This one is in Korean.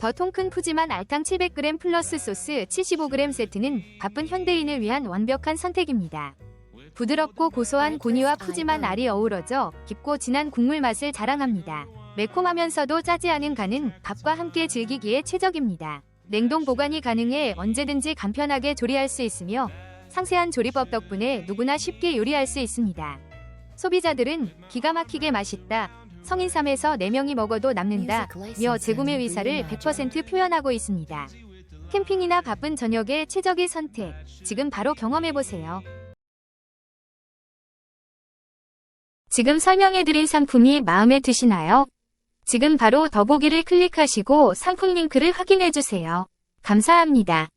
더 통 큰 푸짐한 알탕 700g 플러스 소스 75g 세트는 바쁜 현대인을 위한 완벽한 선택입니다. 부드럽고 고소한 고니와 푸짐한 알이 어우러져 깊고 진한 국물 맛을 자랑합니다. 매콤하면서도 짜지 않은 간은 밥과 함께 즐기기에 최적입니다. 냉동 보관이 가능해 언제든지 간편하게 조리할 수 있으며 상세한 조리법 덕분에 누구나 쉽게 요리할 수 있습니다. 소비자들은 기가 막히게 맛있다. 성인 3에서 4명이 먹어도 남는다. 며 재구매 의사를 100% 표현하고 있습니다. 캠핑이나 바쁜 저녁에 최적의 선택. 지금 바로 경험해보세요. 지금 설명해드린 상품이 마음에 드시나요? 지금 바로 더보기를 클릭하시고 상품 링크를 확인해주세요. 감사합니다.